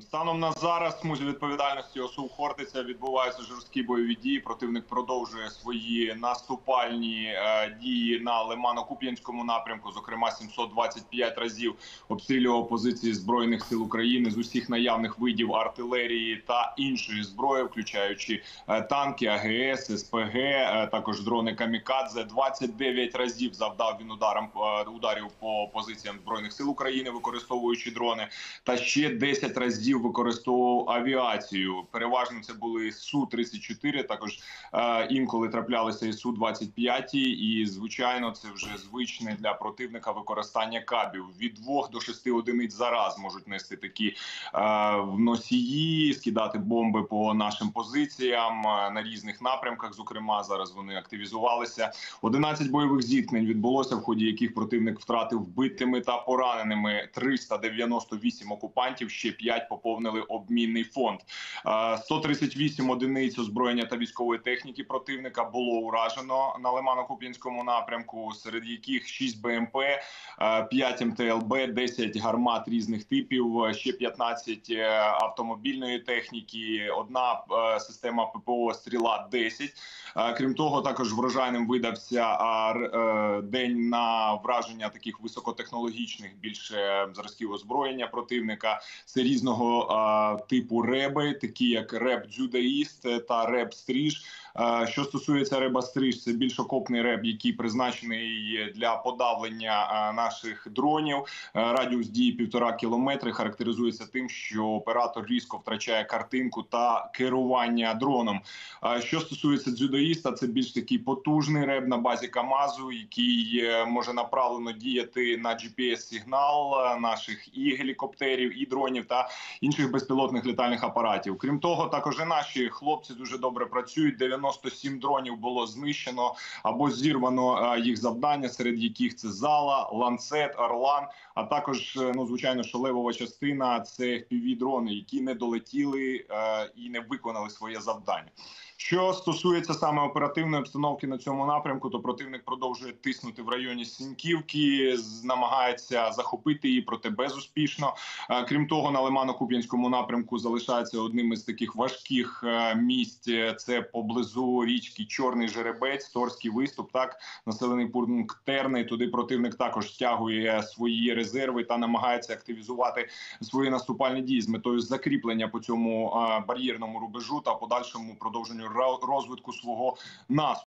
Станом на зараз в відповідальності ОСУ Хортиця відбуваються жорсткі бойові дії. Противник продовжує свої наступальні е, дії на Лимано-Куп'янському напрямку. Зокрема, 725 разів обстрілював позиції збройних сил України з усіх наявних видів артилерії та іншої зброї, включаючи е, танки, АГС, СПГ, е, також дрони Камікадзе. 29 разів завдав він ударом ударів по позиціям збройних сил України, використовуючи дрони, та ще 10 разів використовував авіацію. Переважно це були су 34 Також е, інколи траплялися і су 25 І звичайно, це вже звичне для противника використання кабів від 2 до 6 одиниць зараз можуть нести такі е, в носії, скидати бомби по нашим позиціям е, на різних напрямках. Зокрема, зараз вони активізувалися. 11 бойових зіткнень відбулося, в ході яких противник втратив вбитими та пораненими 398 окупантів. Ще 5 поповнили обмінний фонд. Е, 138 одиниць озброєння та військової техніки противника було уражено на Лимано-Куп'янському напрямку, серед яких 6 БМП, 5 МТЛБ, 10 гармат різних типів, ще 15 е, автомобільної техніки, одна е, система ППО стріла 10. Е, Крім того, також врожайним видався е, день на враження таких високотехнологічних більше зразків озброєння противника. Це різного а, типу реби, такі як реб дзюдаїст е, та реб стріж. Е, Що стосується реба стріж, це більш окопний реб, який призначений для подавлення е, наших дронів. Е, Радіус дії півтора кілометри характеризується тим, що оператор різко втрачає картинку та керування дроном. Що стосується дзюдоїста, це більш такий потужний реб на базі Камазу, який е, може направлено діяти на GPS-сигнал е, наших і гелікоптерів, і дронів та інших безпілотних літальних апаратів. Крім того, також і наші хлопці дуже добре працюють. 97 дронів було знищено або зірвано е, їх завдання, серед яких це зала, ланцет, орлан. А також е, ну звичайно, що левова частина це fpv дрони, які не долетіли е, і не виконали своє завдання. Що стосується саме оперативної обстановки на цьому напрямку, то противник продовжує тиснути в районі Сіньківки, намагається захопити її, проте безуспішно. Е, Крім того, на Лимано-Куп'янському напрямку залишається одним із таких важких е, місць. Це поблизу річки Чорний Жеребець, Торський виступ. Так населений пункт Терний. Туди противник також стягує свої резерви та намагається активізувати свої наступальні дії з метою закріплення по цьому е, бар'єрному рубежу та подальшому продовженню розвитку свого наступу.